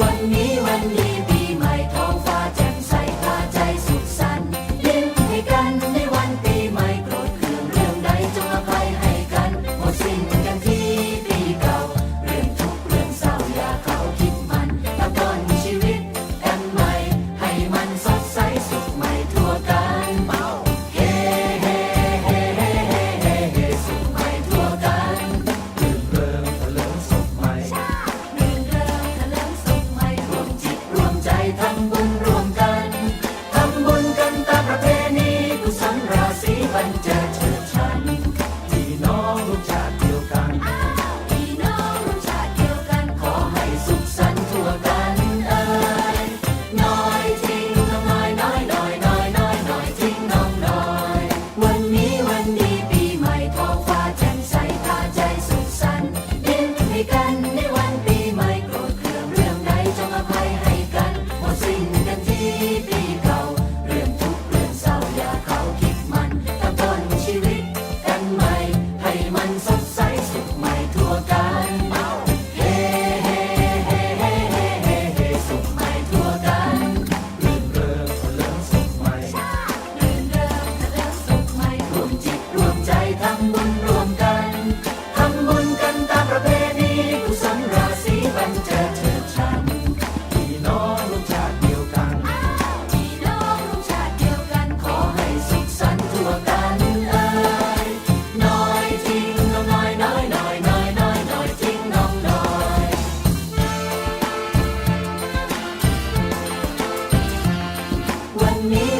วันนี้ำบุญรวมกันทำบุญกันตามประเพณีกุศลราศีบันเจิดเชิดชันพี่น้องลูกชาติดีกัน พี่น้องลูกชาติดีกันขอให้สุขสันต์ทั่วกันเอ่ยน้อยทิ้งน้อยน้ยน้อยน้อยน้อยน้อยทิ้งน้องน้ยวันนี้วันดีปีใหม่ทองฟ้ me.